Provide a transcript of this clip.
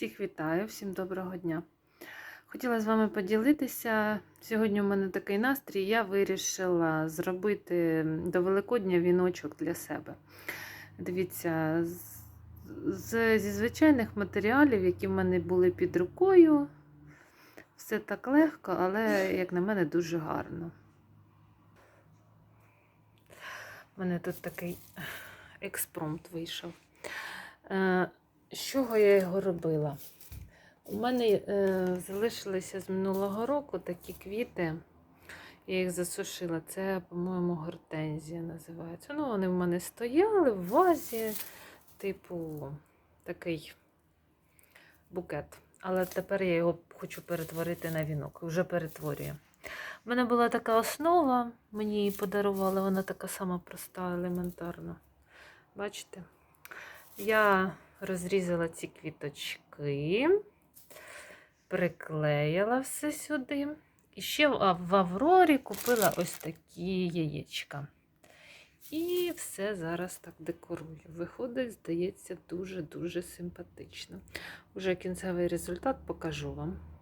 Всіх вітаю, всім доброго дня. Хотіла з вами поділитися. Сьогодні у мене такий настрій. Я вирішила зробити до Великодня віночок для себе. Дивіться, з, зі звичайних матеріалів, які в мене були під рукою. Все так легко, але, як на мене, дуже гарно. У мене тут такий експромт вийшов. З чого я його робила? У мене е, залишилися з минулого року такі квіти. Я їх засушила. Це, по-моєму, гортензія називається. Ну, вони в мене стояли в вазі, типу, такий букет. Але тепер я його хочу перетворити на вінок. Вже перетворюю. У мене була така основа, мені її подарували, вона така сама проста, елементарна. Бачите? Я розрізала ці квіточки, приклеїла все сюди. І ще в Аврорі купила ось такі яєчка. І все зараз так декорую. Виходить, здається, дуже-дуже симпатично. Уже кінцевий результат покажу вам.